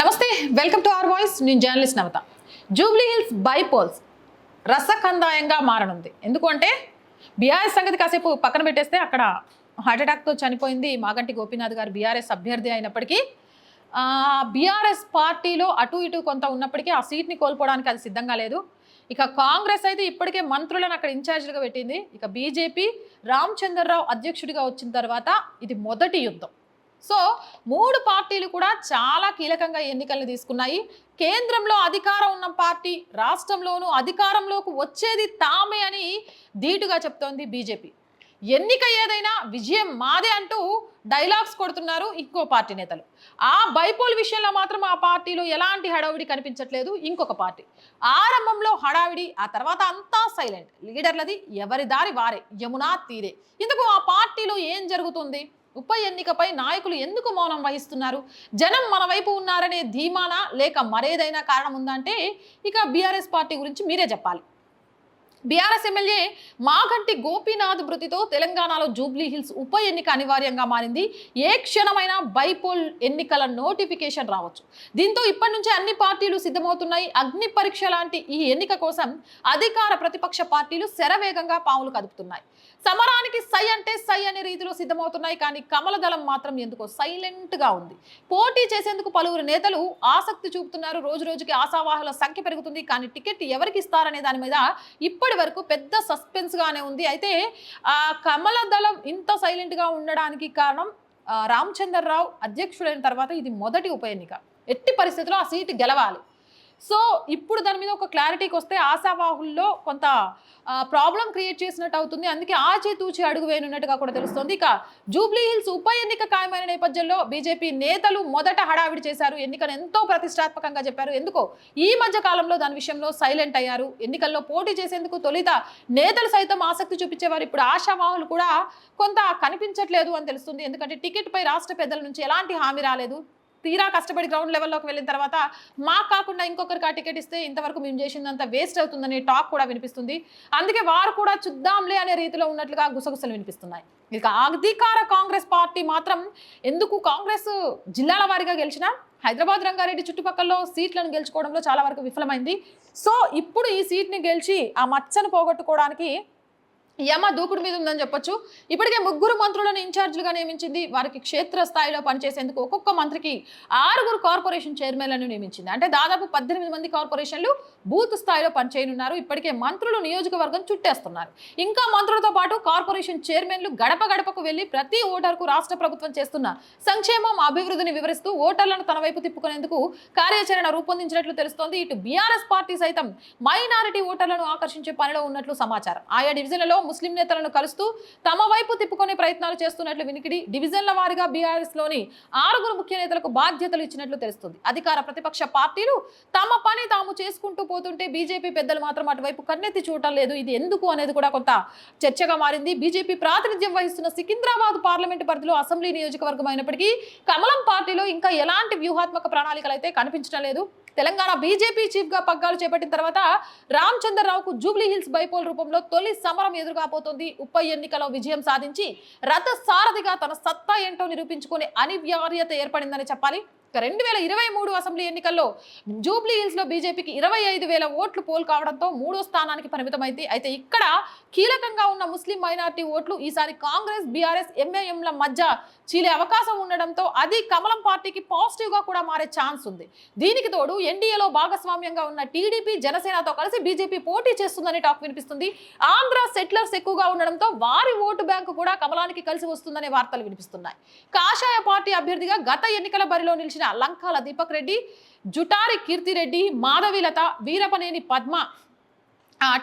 నమస్తే welcome to our voice. నేను journalist Navatha. Jubilee hills bypolls రసకందాయంగా మారనుంది. ఎందుకంటే బీఆర్ఎస్ సంగతి కాసేపు పక్కన పెట్టేస్తే అక్కడ హార్ట్అటాక్తో చనిపోయింది మాగంటి గోపీనాథ్ గారు బీఆర్ఎస్ అభ్యర్థి అయినప్పటికీ బీఆర్ఎస్ పార్టీలో అటు ఇటు కొంత ఉన్నప్పటికీ ఆ సీట్ని కోల్పోవడానికి అది సిద్ధంగా లేదు. ఇక కాంగ్రెస్ అయితే ఇప్పటికే మంత్రులను అక్కడ ఇన్ఛార్జ్గా పెట్టింది. ఇక బీజేపీ రామచంద్రరావు అధ్యక్షుడిగా వచ్చిన తర్వాత ఇది మొదటి యుద్ధం. సో మూడు పార్టీలు కూడా చాలా కీలకంగా ఎన్నికలను తీసుకున్నాయి. కేంద్రంలో అధికారం ఉన్న పార్టీ రాష్ట్రంలోనూ అధికారంలోకి వచ్చేది తామే అని ధీటుగా చెప్తోంది బీజేపీ. ఎన్నిక ఏదైనా విజయం మాదే అంటూ డైలాగ్స్ కొడుతున్నారు ఇంకో పార్టీ నేతలు. ఆ బైపోల్ విషయంలో మాత్రం ఆ పార్టీలో ఎలాంటి హడావిడి కనిపించట్లేదు ఇంకొక పార్టీ. ఆరంభంలో హడావిడి ఆ తర్వాత అంతా సైలెంట్. లీడర్లది ఎవరి దారి వారే యమునా తీరే. ఇందుకు ఆ పార్టీలో ఏం జరుగుతుంది? ఉప ఎన్నికపై నాయకులు ఎందుకు మౌనం వహిస్తున్నారు? జనం మన వైపు ఉన్నారనే ధీమానా లేక మరేదైనా కారణం ఉందంటే ఇక బీఆర్ఎస్ పార్టీ గురించి మీరే చెప్పాలి. బీఆర్ఎస్ ఎమ్మెల్యే మాగంటి గోపీనాథ్ మృతితో తెలంగాణలో జూబ్లీ హిల్స్ ఉప ఎన్నిక అనివార్యంగా మారింది. ఏ క్షణమైన బైపోల్ ఎన్నికల నోటిఫికేషన్ రావచ్చు. దీంతో ఇప్పటి నుంచే అన్ని పార్టీలు సిద్ధమవుతున్నాయి. అగ్ని పరీక్ష లాంటి ఈ ఎన్నిక కోసం అధికార ప్రతిపక్ష పార్టీలు శరవేగంగా పావులు కదుపుతున్నాయి. సమరానికి సై అంటే సై అనే రీతిలో సిద్ధమవుతున్నాయి కానీ కమల దళం మాత్రం ఎందుకో సైలెంట్గా ఉంది. పోటీ చేసేందుకు పలువురు నేతలు ఆసక్తి చూపుతున్నారు. రోజు రోజుకి ఆశావాహుల సంఖ్య పెరుగుతుంది కానీ టికెట్ ఎవరికి ఇస్తారనే దాని మీద ఇప్పటి వరకు పెద్ద సస్పెన్స్గానే ఉంది. అయితే ఆ కమల దళం ఇంత సైలెంట్గా ఉండడానికి కారణం రామచంద్రరావు అధ్యక్షుడైన తర్వాత ఇది మొదటి ఉప ఎన్నిక. ఎట్టి పరిస్థితుల్లో ఆ సీటు గెలవాలి. సో ఇప్పుడు దాని మీద ఒక క్లారిటీకి వస్తే ఆశావాహుల్లో కొంత ప్రాబ్లం క్రియేట్ చేసినట్టు అవుతుంది. అందుకే ఆచితూచి అడుగు వేయనున్నట్టుగా కూడా తెలుస్తోంది. ఇక జూబ్లీ హిల్స్ ఉప ఎన్నిక ఖాయమైన నేపథ్యంలో బీజేపీ నేతలు మొదట హడావిడి చేశారు. ఎన్నికను ఎంతో ప్రతిష్టాత్మకంగా చెప్పారు. ఎందుకో ఈ మధ్య కాలంలో దాని విషయంలో సైలెంట్ అయ్యారు. ఎన్నికల్లో పోటీ చేసేందుకు తొలిత నేతలు సైతం ఆసక్తి చూపించేవారు. ఇప్పుడు ఆశావాహులు కూడా కొంత కనిపించట్లేదు అని తెలుస్తుంది. ఎందుకంటే టికెట్ పై రాష్ట్ర పెద్దల నుంచి ఎలాంటి హామీ రాలేదు. తీరా కష్టపడి గ్రౌండ్ లెవెల్లోకి వెళ్ళిన తర్వాత మాకు కాకుండా ఇంకొకరికి ఆ టికెట్ ఇస్తే ఇంతవరకు మేము చేసిందంతా వేస్ట్ అవుతుందనే టాక్ కూడా వినిపిస్తుంది. అందుకే వారు కూడా చూద్దాంలే అనే రీతిలో ఉన్నట్లుగా గుసగుసలు వినిపిస్తున్నాయి. ఇక అధికార కాంగ్రెస్ పార్టీ మాత్రం ఎందుకు కాంగ్రెస్ జిల్లాల వారీగా గెలిచినా హైదరాబాద్ రంగారెడ్డి చుట్టుపక్కల సీట్లను గెలుచుకోవడంలో చాలా వరకు విఫలమైంది. సో ఇప్పుడు ఈ సీట్ని గెలిచి ఆ మచ్చను పోగొట్టుకోవడానికి యమ దూకుడు మీద ఉందని చెప్పొచ్చు. ఇప్పటికే ముగ్గురు మంత్రులను ఇన్ఛార్జీలుగా నియమించింది. వారికి క్షేత్ర స్థాయిలో పనిచేసేందుకు ఒక్కొక్క మంత్రికి ఆరుగురు కార్పొరేషన్ చైర్మన్లను నియమించింది. అంటే దాదాపు పద్దెనిమిది మంది కార్పొరేషన్లు బూత్ స్థాయిలో పనిచేయనున్నారు. ఇప్పటికే మంత్రులు నియోజకవర్గం చుట్టేస్తున్నారు. ఇంకా మంత్రులతో పాటు కార్పొరేషన్ చైర్మన్లు గడప గడపకు వెళ్ళి ప్రతి ఓటర్కు రాష్ట్ర ప్రభుత్వం చేస్తున్న సంక్షేమం అభివృద్ధిని వివరిస్తూ ఓటర్లను తన వైపు తిప్పుకునేందుకు కార్యాచరణ రూపొందించినట్లు తెలుస్తోంది. ఇటు బీఆర్ఎస్ పార్టీ సైతం మైనారిటీ ఓటర్లను ఆకర్షించే పనిలో ఉన్నట్లు సమాచారం. ఆయా డివిజన్లలో ముస్లిం నేతలను కలుస్తూ తమ వైపు తిప్పుకునే ప్రయత్నాలు చేస్తున్నట్లు వినికిడి డివిజన్ల వారీగా బీఆర్ఎస్లోని ఆరుగురు ముఖ్య నేతలకు బాధ్యతలు ఇచ్చినట్లు తెలుస్తుంది. అధికార ప్రతిపక్ష పార్టీలు తమ పని తాము చేసుకుంటూ పోతుంటే బీజేపీ పెద్దలు మాత్రం అటువైపు కన్నెత్తి చూడటం లేదు. ఇది ఎందుకు అనేది కూడా కొంత చర్చగా మారింది. బీజేపీ ప్రాతినిధ్యం వహిస్తున్న సికింద్రాబాద్ పార్లమెంటు పరిధిలో అసెంబ్లీ నియోజకవర్గం అయినప్పటికీ కమలం పార్టీలో ఇంకా ఎలాంటి వ్యూహాత్మక ప్రణాళికలు అయితే కనిపించడం లేదు. తెలంగాణ బీజేపీ చీఫ్గా పగ్గాలు చేపట్టిన తర్వాత రామచంద్రరావుకు జూబ్లీ హిల్స్ బైపోల్ రూపంలో తొలి సమరం ఎదురుగాపోతుంది ఉప ఎన్నికలో విజయం సాధించి రథ సారథిగా తన సత్తా ఏంటో నిరూపించుకునే అనివార్యత ఏర్పడిందని చెప్పాలి. రెండు వేల ఇరవై మూడు అసెంబ్లీ ఎన్నికల్లో జూబ్లీ హిల్స్లో బీజేపీకి ఇరవై ఐదు వేల ఓట్లు పోల్ కావడంతో మూడో స్థానానికి పరిమితమైంది. అయితే ఇక్కడ కీలకంగా ఉన్న ముస్లిం మైనార్టీ ఓట్లు ఈసారి కాంగ్రెస్ బీఆర్ఎస్ ఎంఏఎంల మధ్య చీలే అవకాశం ఉండడంతో అది కమలం పార్టీకి పాజిటివ్గా కూడా మారే ఛాన్స్ ఉంది. దీనికి తోడు ఎన్డీఏలో భాగస్వామ్యంగా ఉన్న టీడీపీ జనసేనతో కలిసి బీజేపీ పోటీ చేస్తుందని టాక్ వినిపిస్తుంది. ఆంధ్ర సెటిలర్స్ ఎక్కువగా ఉండడంతో వారి ఓటు బ్యాంకు కూడా కమలానికి కలిసి వస్తుందనే వార్తలు వినిపిస్తున్నాయి. కాషాయ పార్టీ అభ్యర్థిగా గత ఎన్నికల బరిలో నిలిచిన లంకాల దీపక్ రెడ్డి జుటారి కీర్తిరెడ్డి మాధవిలత వీరపనేని పద్మ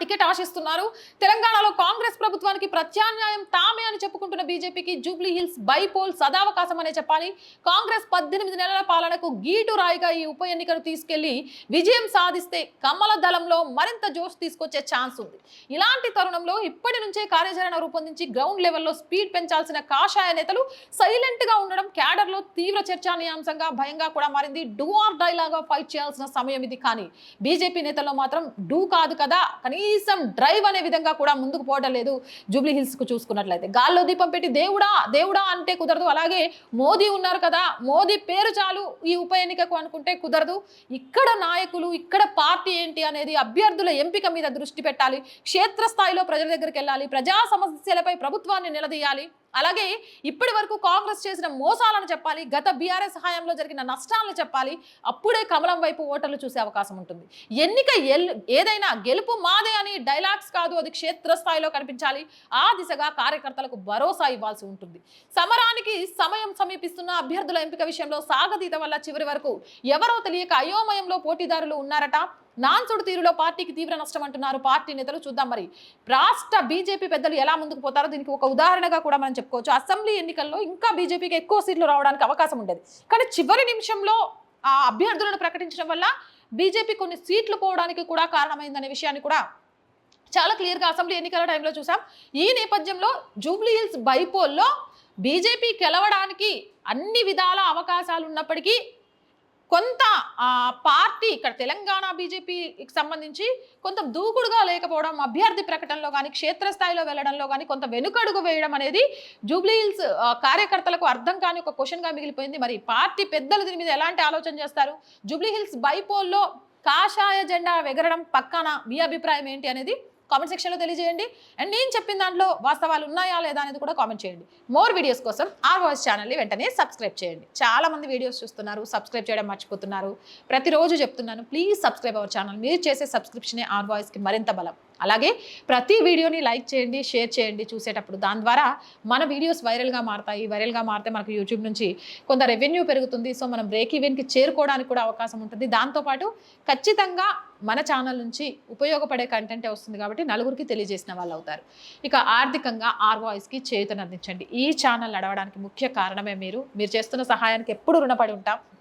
టికెట్ ఆశిస్తున్నారు. తెలంగాణలో కాంగ్రెస్ ప్రభుత్వానికి ప్రత్యామ్నాయం తామే అని చెప్పుకుంటున్న బీజేపీకి జూబ్లీ హిల్స్ బైపోల్ సదావకాశం అనే చెప్పాలి. కాంగ్రెస్ పద్దెనిమిది నెలల పాలనకు గీటు రాయిగా ఈ ఉప ఎన్నికను తీసుకెళ్ళి విజయం సాధిస్తే కమ్మల దళంలో మరింత జోష్ తీసుకొచ్చే ఛాన్స్ ఉంది. ఇలాంటి తరుణంలో ఇప్పటి నుంచే కార్యాచరణ రూపొందించి గ్రౌండ్ లెవెల్లో స్పీడ్ పెంచాల్సిన కాషాయ నేతలు సైలెంట్గా ఉండడం క్యాడర్లో తీవ్ర చర్చానీయాంశంగా భయంగా కూడా మారింది. డూ ఆర్ డైలాగా ఫైట్ చేయాల్సిన సమయం ఇది కానీ. బీజేపీ నేతల్లో మాత్రం డూ కాదు కదా. కనీసం డ్రైవ్ అనే విధంగా కూడా ముందుకు పోవడం లేదు. జూబ్లీ హిల్స్కు చూసుకున్నట్లయితే. గాల్లో దీపం పెట్టి దేవుడా దేవుడా అంటే కుదరదు. అలాగే మోదీ ఉన్నారు కదా మోదీ పేరు చాలు ఈ ఉప ఎన్నికకు అనుకుంటే కుదరదు. ఇక్కడ నాయకులు ఇక్కడ పార్టీ ఏంటి అనేది అభ్యర్థుల ఎంపిక మీద దృష్టి పెట్టాలి. క్షేత్రస్థాయిలో ప్రజల దగ్గరికి వెళ్ళాలి. ప్రజా సమస్యలపై ప్రభుత్వాన్ని నిలదీయాలి. అలాగే ఇప్పటి వరకు కాంగ్రెస్ చేసిన మోసాలను చెప్పాలి గత బీఆర్ఎస్ హయాంలో జరిగిన నష్టాలను చెప్పాలి అప్పుడే కమలం వైపు ఓటర్లు చూసే అవకాశం ఉంటుంది. ఎన్నిక ఎల్ ఏదైనా గెలుపు మాదే అని డైలాగ్స్ కాదు అది క్షేత్రస్థాయిలో కనిపించాలి. ఆ దిశగా కార్యకర్తలకు భరోసా ఇవ్వాల్సి ఉంటుంది. సమరానికి సమయం సమీపిస్తున్న అభ్యర్థుల ఎంపిక విషయంలో సాగతీత వల్ల చివరి వరకు ఎవరో తెలియక అయోమయంలో పోటీదారులు ఉన్నారట. నాన్సుడు తీరులో పార్టీకి తీవ్ర నష్టం అంటున్నారు పార్టీ నేతలు. చూద్దాం మరి. రాష్ట్ర బీజేపీ పెద్దలు ఎలా ముందుకు పోతారో దీనికి ఒక ఉదాహరణగా కూడా మనం చెప్పుకోవచ్చు. అసెంబ్లీ ఎన్నికల్లో ఇంకా బీజేపీకి ఎక్కువ సీట్లు రావడానికి అవకాశం ఉండేది. కానీ చివరి నిమిషంలో ఆ అభ్యర్థులను ప్రకటించడం వల్ల బీజేపీ కొన్ని సీట్లు పోవడానికి కూడా కారణమైందనే విషయాన్ని కూడా చాలా క్లియర్గా అసెంబ్లీ ఎన్నికల టైంలో చూసాం. ఈ నేపథ్యంలో జూబ్లీ హిల్స్ బైపోల్లో బీజేపీ గెలవడానికి అన్ని విధాల అవకాశాలు ఉన్నప్పటికీ కొంత పార్టీ ఇక్కడ తెలంగాణ బీజేపీకి సంబంధించి కొంత దూకుడుగా లేకపోవడం అభ్యర్థి ప్రకటనలో కానీ క్షేత్రస్థాయిలో వెళ్ళడంలో కానీ కొంత వెనుకడుగు వేయడం అనేది జూబ్లీహిల్స్ కార్యకర్తలకు అర్థం కాని ఒక క్వశ్చన్గా మిగిలిపోయింది. మరి పార్టీ పెద్దలు దీని మీద ఎలాంటి ఆలోచన చేస్తారు? జూబ్లీ హిల్స్ బైపోల్లో కాషాయ జెండా ఎగరడం పక్కన మీ అభిప్రాయం ఏంటి అనేది కామెంట్ సెక్షన్లో తెలియజేయండి. అండ్ నేను చెప్పిన దాంట్లో వాస్తవాలు ఉన్నాయా లేదా అనేది కూడా కామెంట్ చేయండి. మోర్ వీడియోస్ కోసం ఆర్ వాయిస్ ఛానల్ని వెంటనే సబ్స్క్రైబ్ చేయండి. చాలా మంది వీడియోస్ చూస్తున్నారు సబ్స్క్రైబ్ చేయడం మర్చిపోతున్నారు. ప్రతిరోజు చెప్తున్నాను ప్లీజ్ సబ్స్క్రైబ్ అవర్ ఛానల్ మీరు చేసే సబ్స్క్రిప్షనే ఆర్ వాయిస్కి మరింత బలం. అలాగే ప్రతి వీడియోని లైక్ చేయండి షేర్ చేయండి చూసేటప్పుడు. దాని ద్వారా మన వీడియోస్ వైరల్గా మారుతాయి. వైరల్గా మారితే మనకు యూట్యూబ్ నుంచి కొంత రెవెన్యూ పెరుగుతుంది. సో మనం బ్రేక్ ఈవెన్కి చేరుకోవడానికి కూడా అవకాశం ఉంటుంది. దాంతోపాటు ఖచ్చితంగా మన ఛానల్ నుంచి ఉపయోగపడే కంటెంటే వస్తుంది కాబట్టి నలుగురికి తెలియజేసిన వాళ్ళు అవుతారు. ఇక ఆర్థికంగా ఆర్ వాయిస్కి చేతునందించండి ఈ ఛానల్ నడవడానికి ముఖ్య కారణమే మీరు. మీరు చేస్తున్న సహాయానికి ఎప్పుడు రుణపడి ఉంటాం.